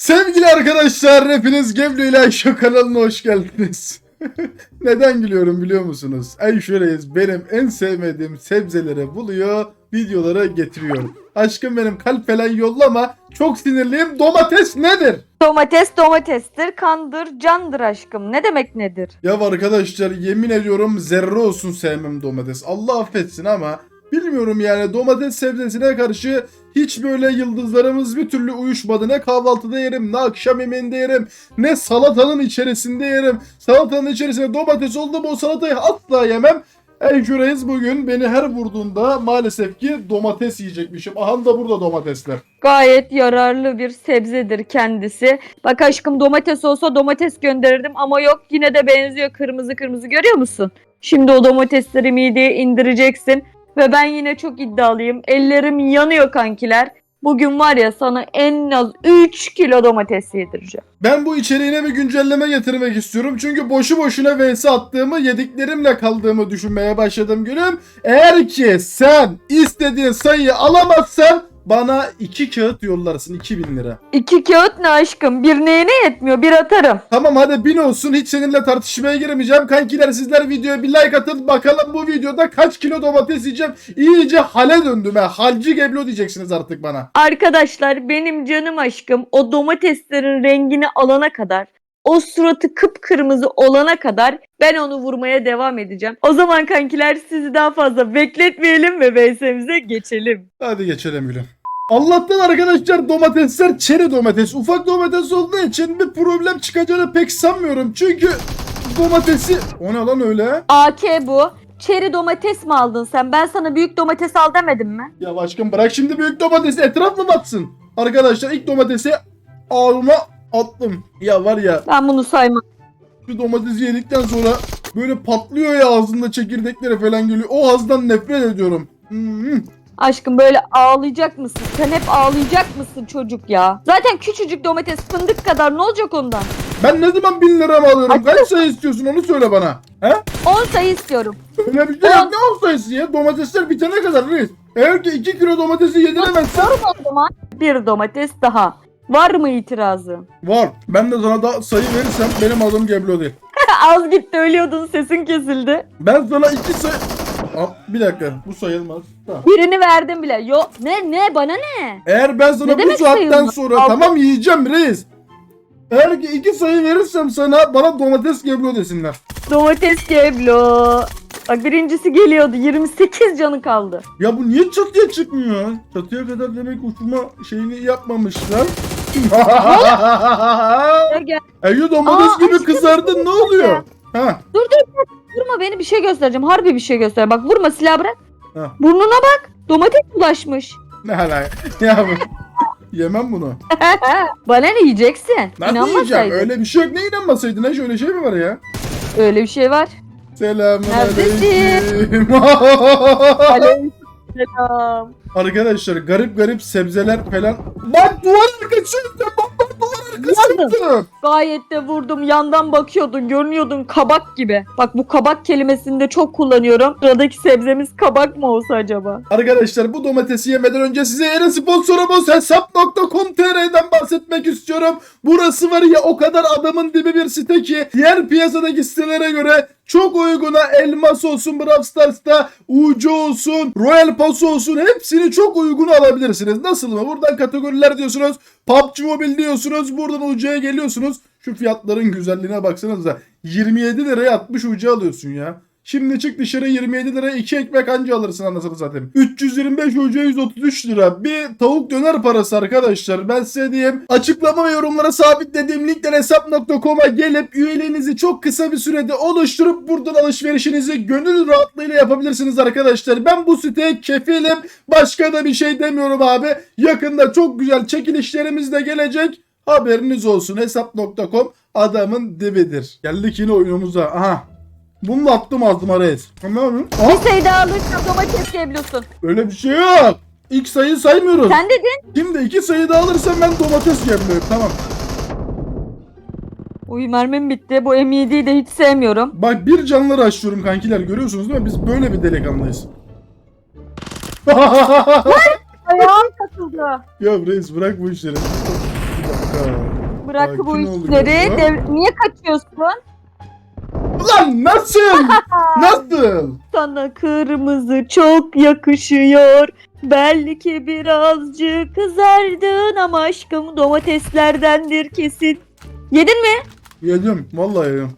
Sevgili arkadaşlar, hepiniz Geblo ile Ayşe kanalına hoş geldiniz. Neden gülüyorum biliyor musunuz? Ayşe Reis benim en sevmediğim sebzeleri buluyor, videolara getiriyor. Aşkım benim kalp falan yollama, çok sinirliyim. Domates nedir? Domates domatestir, kandır, candır aşkım. Ne demek nedir? Ya arkadaşlar yemin ediyorum zerre olsun sevmem domates. Allah affetsin ama bilmiyorum yani domates sebzesine karşı hiç böyle yıldızlarımız bir türlü uyuşmadı. Ne kahvaltıda yerim, ne akşam yemeğinde yerim, ne salatanın içerisinde yerim. Salatanın içerisinde domates oldu mu o salatayı asla yemem. Encüreyiz bugün beni her vurduğunda maalesef ki domates yiyecekmişim. Aha da burada domatesler. Gayet yararlı bir sebzedir kendisi. Bak aşkım domates olsa domates gönderirdim ama yok yine de benziyor kırmızı kırmızı görüyor musun? Şimdi o domatesleri mideye indireceksin ve ben yine çok iddialıyım. Ellerim yanıyor kankiler. Bugün var ya sana en az 3 kilo domates yedireceğim. Ben bu içeriğine bir güncelleme getirmek istiyorum. Çünkü boşu boşuna vs attığımı, yediklerimle kaldığımı düşünmeye başladım gülüm. Eğer ki sen istediğin sayıyı alamazsan bana iki kağıt yollarsın 2000 lira. İki kağıt ne aşkım? Bir neyine yetmiyor? Bir atarım. Tamam hadi bin olsun hiç seninle tartışmaya girmeyeceğim. Kankiler sizler videoya bir like atın. Bakalım bu videoda kaç kilo domates yiyeceğim. İyice hale döndüm ha. Halci geblo diyeceksiniz artık bana. Arkadaşlar benim canım aşkım o domateslerin rengini alana kadar o suratı kıpkırmızı olana kadar ben onu vurmaya devam edeceğim. O zaman kankiler sizi daha fazla bekletmeyelim ve VS'mize geçelim. Hadi geçelim gülüm. Allah'tan arkadaşlar domatesler çeri domates. Ufak domates olduğu için bir problem çıkacağını pek sanmıyorum. Çünkü domatesi... O ne lan öyle? AK bu. Çeri domates mi aldın sen? Ben sana büyük domates al demedim mi? Ya aşkım bırak şimdi büyük domatesi etraf mı batsın? Arkadaşlar ilk domatesi ağzıma attım. Ya var ya Ben bunu saymam. şu domatesi yedikten sonra böyle patlıyor ya ağzında çekirdekleri falan geliyor. O hazdan nefret ediyorum. Hmm. Aşkım böyle ağlayacak mısın? Sen hep ağlayacak mısın çocuk ya? Zaten küçücük domates fındık kadar ne olacak ondan? Ben ne zaman bin lira mı alıyorum? Kaç sayı istiyorsun onu söyle bana. He? 10 sayı istiyorum. Öyle bir şey yok. Ne on sayısı ya? Domatesler bitene kadar reis. Eğer ki 2 kilo domatesi yediremezsen O zaman bir domates daha. Var mı itirazı? var. Ben de sana da sayı verirsem benim adım Geblo değil. Az gitti ölüyordun sesin kesildi. Ben sana iki sayı... Aa, bir dakika bu sayılmaz. Birini verdim bile. Yo ne ne bana ne? Eğer ben sana Ne bu demek saatten sayılmaz? sonra Altı- tamam yiyeceğim reis. Eğer ki iki sayı verirsem sana bana domates Geblo desinler. Domates geblo. Bak birincisi geliyordu. 28 canı kaldı. Ya bu niye çatıya çıkmıyor? Çatıya kadar demek uçma şeyini yapmamışlar. Gel, gel. Ey domates Aa, gibi aşkım, kızardın ne oluyor? Ha. Dur dur dur. Vurma beni bir şey göstereceğim. Harbi bir şey göster. Bak vurma silah bırak. Ha. Burnuna bak. Domates bulaşmış. Ne hala ya bu. Yemem bunu. Bana ne yiyeceksin? Nasıl yiyeceğim? İnanmasaydın. Öyle... Öyle bir şey yok. Ne inanmasaydın? Ha şöyle şey mi var ya? bir şey var. Selamun Neredesin? aleyküm. Selam. Arkadaşlar garip garip sebzeler falan. Bak duvar arkasıydı. Arkasıydı. Gayet de vurdum. Yandan bakıyordun. Görünüyordun kabak gibi. Bak bu kabak kelimesini de çok kullanıyorum. Sıradaki sebzemiz kabak mı olsa acaba? Arkadaşlar bu domatesi yemeden önce size yeni sponsorumuz hesap.com.tr'den bahsetmek istiyorum. Burası var ya o kadar adamın dibi bir site ki diğer piyasadaki sitelere göre çok uyguna elmas olsun Brawl Stars'ta ucu olsun Royal Pass olsun hepsini çok uygun alabilirsiniz. Nasıl mı? Buradan kategoriler diyorsunuz. PUBG Mobile diyorsunuz. Buradan ucuya geliyorsunuz. Şu fiyatların güzelliğine baksanıza. 27 liraya 60 ucu alıyorsun ya. Şimdi çık dışarı 27 liraya 2 ekmek anca alırsın anasını satayım. 325 ucuya 133 lira. Bir tavuk döner parası arkadaşlar. Ben size diyeyim. Açıklama ve yorumlara sabitlediğim linkten hesap.com'a gelip üyeliğinizi çok kısa bir sürede oluşturup buradan alışverişinizi gönül rahatlığıyla yapabilirsiniz arkadaşlar. Ben bu siteye kefilim. Başka da bir şey demiyorum abi. Yakında çok güzel çekilişlerimiz de gelecek. Haberiniz olsun. Hesap.com adamın dibidir. Geldik yine oyunumuza. Aha. Bunu da attım altıma reis. Yapayım? Aha, Bir sayı daha alırsan domates geblosun. öyle bir şey yok. İlk sayıyı saymıyoruz. Sen dedin. Şimdi iki sayı daha alırsam ben domates yemiyorum. Tamam. Uy mermim bitti. Bu M7'yi de hiç sevmiyorum. Bak bir canlı açıyorum kankiler. Görüyorsunuz değil mi? Biz böyle bir delikanlıyız. Ayağım takıldı. ya reis bırak bu işleri. Bırak bu ol işleri. ya. Dev- Niye kaçıyorsun? Lan nasıl? nasıl? Sana kırmızı çok yakışıyor. Belki birazcık kızardın ama aşkım domateslerdendir kesin. Yedin mi? Yedim. Vallahi yedim.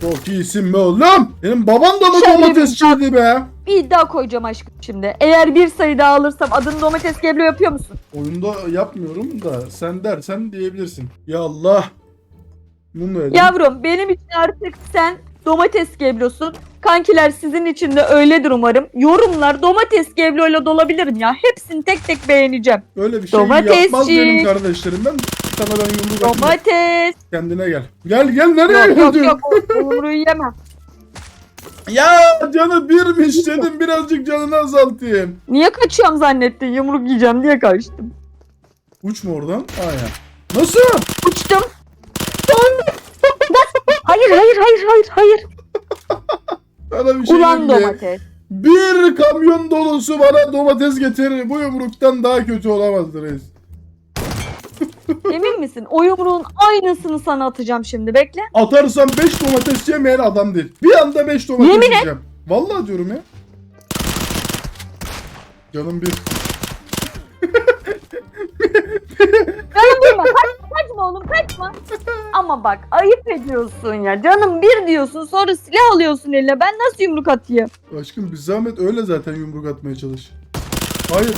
Çok iyisin be oğlum. Benim babam da mı Şöyle domatesçiydi be? Bir iddia koyacağım aşkım şimdi. Eğer bir sayı daha alırsam adını domates geblo yapıyor musun? Oyunda yapmıyorum da sen dersen diyebilirsin. Ya Allah. Bunu yedim. Yavrum benim için artık sen domates geblosun. Kankiler sizin için de öyledir umarım. Yorumlar domates gebloyla dolabilirim ya. Hepsini tek tek beğeneceğim. Öyle bir şey Domatesçi. yapmaz benim kardeşlerim. Ben sana ben yumruk atayım. Domates. Kendine gel. Gel gel nereye Yok yok gidiyorsun? yok. Yumruğu yemem. Ya canı birmiş dedim birazcık canını azaltayım. Niye kaçıyorum zannettin? Yumruk yiyeceğim diye kaçtım. Uçma oradan. Aya. Nasıl? Uçtum. Hayır hayır hayır hayır hayır. Sana bir şey Ulan diyeyim mi? domates. Bir kamyon dolusu bana domates getirir. Bu yumruktan daha kötü olamazdı reis. Emin misin? O yumruğun aynısını sana atacağım şimdi. Bekle. Atarsam 5 domates yemeyen adam değil. Bir anda 5 domates Yemin et. yiyeceğim. Vallahi diyorum ya. Canım bir. Canım durma. Kaçma, kaçma oğlum kaçma. Ama bak ayıp ediyorsun ya. Canım bir diyorsun sonra silah alıyorsun eline. Ben nasıl yumruk atayım? Aşkım bir zahmet öyle zaten yumruk atmaya çalış. Hayır.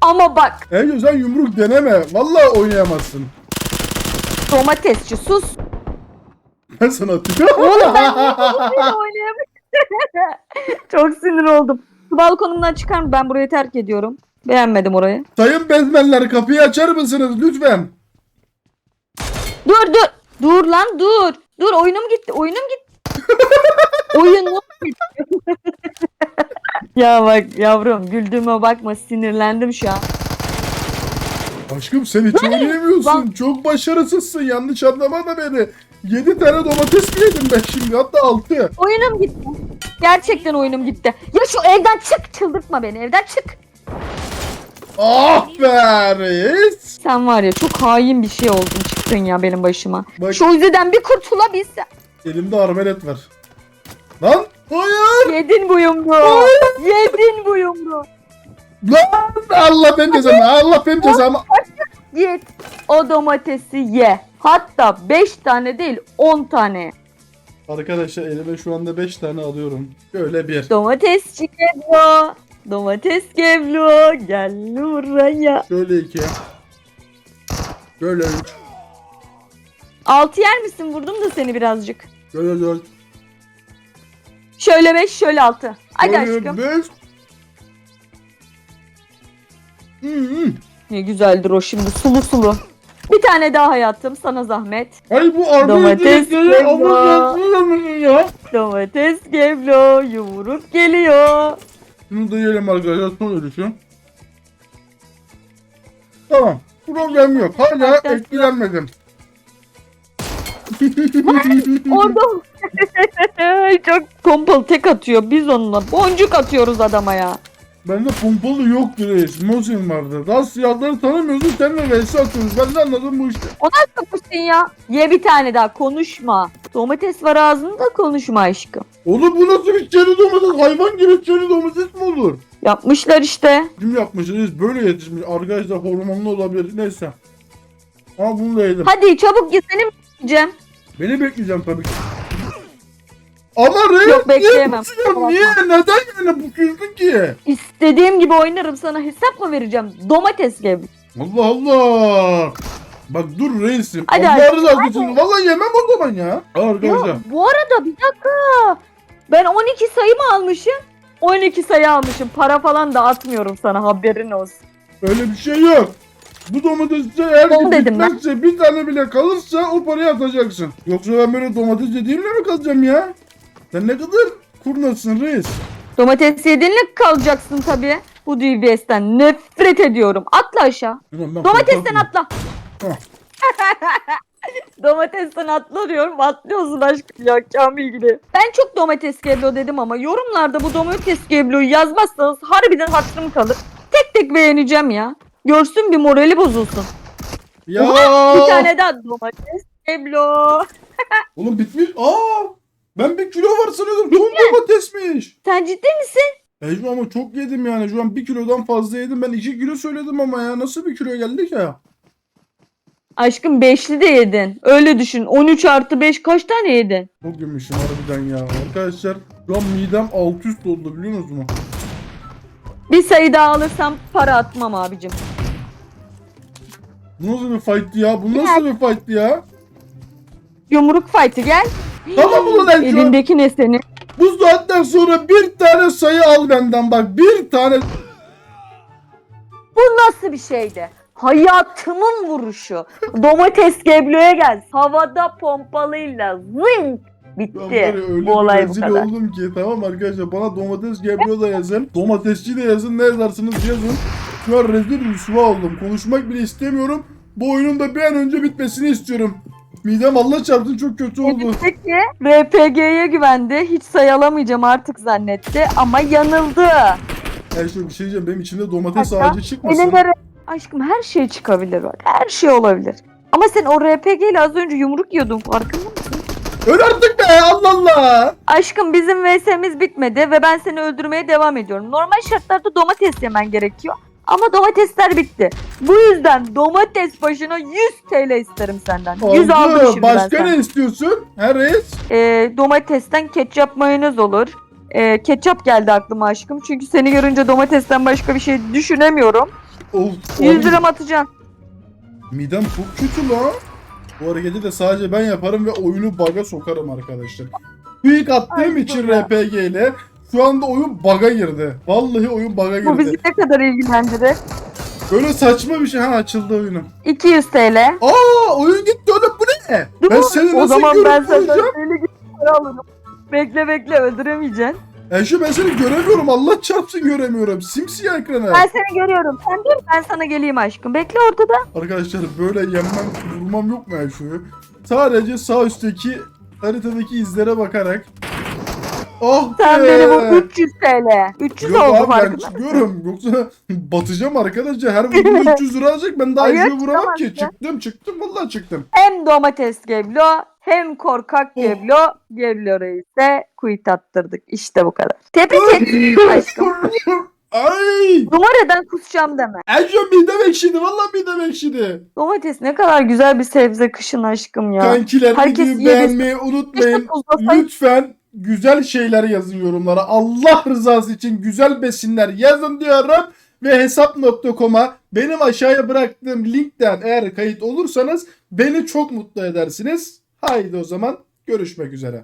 Ama bak Ege sen yumruk deneme. Vallahi oynayamazsın. domatesçi sus. Ben sana atacağım. Oğlum ben yumrukla oynayamıyorum. Çok sinir oldum. Şu balkonumdan çıkar mı? Ben burayı terk ediyorum. Beğenmedim orayı. Sayın bezmenler kapıyı açar mısınız lütfen? Dur dur. Dur lan dur. Dur oyunum gitti. Oyunum gitti. oyunum gitti. ya bak yavrum güldüğüme bakma sinirlendim şu an. Aşkım sen hiç oynayamıyorsun. Lan- Çok başarısızsın. Yanlış anlama da beni. 7 tane domates mi yedim ben şimdi? Hatta 6. Oyunum gitti. Gerçekten oyunum gitti. Ya şu evden çık çıldırtma beni evden çık. Ah be reis. Sen var ya çok hain bir şey oldun çıktın ya benim başıma. Bak Şu yüzden bir kurtulabilsem. elimde armelet var. Lan. Hayır. Yedin bu yumruğu. Yedin bu yumruğu. Lan. Allah benim cezamı. Allah benim cezamı. Git o domatesi ye. Hatta 5 tane değil 10 tane. Arkadaşlar elime şu anda 5 tane alıyorum. Şöyle bir. Domates Geblo. Domates Geblo. Gel buraya. Şöyle iki. Şöyle üç. 6 yer misin? Vurdum da seni birazcık. Şöyle dört. Şöyle 5 şöyle 6. Hadi şöyle aşkım. beş. Hı. Ne güzeldir o şimdi sulu sulu. Bir tane daha hayatım sana zahmet. Ay bu Domates geliyor. ama ya. Domates Geblo. Yumruk geliyor. Şunu da yiyelim arkadaşlar son ölüşü. Tamam. Problem yok. Hala etkilenmedim. Orada çok pompalı tek atıyor. Biz onunla boncuk atıyoruz adama ya. Bende pompalı yoktu reis. Mosin vardı. Daha siyahları tanımıyorsun. Seninle vs atıyoruz. Ben de anladım bu işte. O nasıl kapışsın ya? Ye bir tane daha konuşma. Domates var ağzında konuşma aşkım. Oğlum bu nasıl bir çeri domates? Hayvan gibi çeri domates mi olur? Yapmışlar işte. Kim yapmış reis? Böyle yetişmiş. Arkadaşlar hormonlu olabilir. Neyse. Ama bunu da yedim. Hadi çabuk git seni mi yiyeceğim? Beni bekleyeceğim tabii ki. Ama reis Yok, bekleyemem. niye pusuyorsun? Niye? Neden yani pusuyorsun ki? İstediğim gibi oynarım sana hesap mı vereceğim? Domates gibi. Allah Allah. Bak dur reisim. Hadi Allah hadi. Valla yemem o zaman ya. Arkadaşlar. Ya, bu arada bir dakika. Ben 12 sayı mı almışım? 12 sayı almışım. Para falan da atmıyorum sana haberin olsun. Öyle bir şey yok. Bu domatesler eğer Onu ki dedim bitmezse bir tane bile kalırsa o parayı atacaksın. Yoksa ben böyle domates yediğimle mi kalacağım ya? Sen ne kadar kurnazsın reis. Domates yediğinle kalacaksın tabii. Bu DBS'ten nefret ediyorum. Atla aşağı. Ulan ben Domatesten korkak mıyım? atla. Domatesten atla diyorum. Atlıyorsun aşkım ya Kamil gibi. Ben çok domates geblo dedim ama yorumlarda bu domates gebloyu yazmazsanız harbiden hatırım kalır. Tek tek beğeneceğim ya. Görsün bir morali bozulsun. Ya. Bir tane daha domates. Eblo. Oğlum bitmiş. Aa! Ben bir kilo var sanıyordum. Ton domatesmiş. Sen ciddi misin? Ecmi ama çok yedim yani. Şu an bir kilodan fazla yedim. Ben iki kilo söyledim ama ya. Nasıl bir kilo geldik ya? Aşkım beşli de yedin. Öyle düşün. 13 artı 5 kaç tane yedin? Çok yemişim harbiden ya. Arkadaşlar şu an midem alt üst oldu biliyor musunuz mu? Bir sayı daha alırsam para atmam abicim. Bu nasıl bir fight'tı ya? Bu nasıl bir fight'tı ya? Yumruk fight'ı gel. Tamam ulan Ecmi. Elindeki ne senin? Bu saatten sonra bir tane sayı al benden bak. Bir tane. Bu nasıl bir şeydi? Hayatımın vuruşu. Domates gebloya gel. Havada pompalıyla zing. Ben Bitti. var ya öyle Bu olay bir bu rezil kadar. oldum ki. Tamam arkadaşlar bana domates gebro da yazın. Domatesçi de yazın. Ne yazarsınız yazın. Şu an rezil rüsva oldum. Konuşmak bile istemiyorum. Bu oyunun da bir an önce bitmesini istiyorum. Midem Allah çarpsın çok kötü oldu. Peki RPG'ye güvendi. Hiç sayalamayacağım artık zannetti. Ama yanıldı. Ya işte bir şey diyeceğim. Benim içimde domates Hatta ağacı çıkmasın. Elinde Aşkım her şey çıkabilir bak. Her şey olabilir. Ama sen o RPG ile az önce yumruk yiyordun farkında mısın? Öl artık be Allah Allah. Aşkım bizim VS'miz bitmedi ve ben seni öldürmeye devam ediyorum. Normal şartlarda domates yemen gerekiyor. Ama domatesler bitti. Bu yüzden domates başına 100 TL isterim senden. 100 aldım Oldu. şimdi ben Başka senden. ne istiyorsun? He reis? Ee, domatesten ketçap mayonez olur. Ee, ketçap geldi aklıma aşkım. Çünkü seni görünce domatesten başka bir şey düşünemiyorum. Of. 100 abi, lira atacaksın. Midem çok kötü lan. Bu hareketi de sadece ben yaparım ve oyunu bug'a sokarım arkadaşlar. Quick attığım Ay için ya. RPG ile şu anda oyun bug'a girdi. Vallahi oyun bug'a Bu bizi girdi. ne kadar ilgilendirir? Böyle saçma bir şey. Ha açıldı oyunum. 200 TL. Aa oyun gitti oğlum bu ne? Dur, Ben seni o nasıl zaman görüp ben senden bulacağım? deli gibi para alırım. Bekle bekle öldüremeyeceksin. E şu ben seni göremiyorum. Allah çarpsın göremiyorum. Simsiyah ekranı. Ben seni görüyorum. Sen dur ben sana geleyim aşkım. Bekle ortada. Arkadaşlar böyle yenmem, vurmam yok mu şu? Sadece sağ üstteki haritadaki izlere bakarak. Oh Sen be! benim o 300 TL. 300 Yok oldu abi ben farkında. çıkıyorum. Yoksa batacağım arkadaşlar. Her vurduğumda 300 lira alacak. Ben daha Hayır, yüzüğü vuramam ki. çıkamazsın. Çıktım çıktım vallahi çıktım. Hem domates geblo hem korkak Oh. geblo. Geblo reise quit attırdık. İşte bu kadar. Tebrik et aşkım. Ay! Numaradan kusacağım deme. Ercan midem ekşidi. Vallahi midem ekşidi. Domates ne kadar güzel bir sebze kışın aşkım ya. Kankiler Herkes videoyu beğenmeyi unutmayın. Lütfen güzel şeyler yazın yorumlara. Allah rızası için güzel besinler yazın diyorum. Ve hesap.com'a benim aşağıya bıraktığım linkten eğer kayıt olursanız beni çok mutlu edersiniz. Haydi o zaman görüşmek üzere.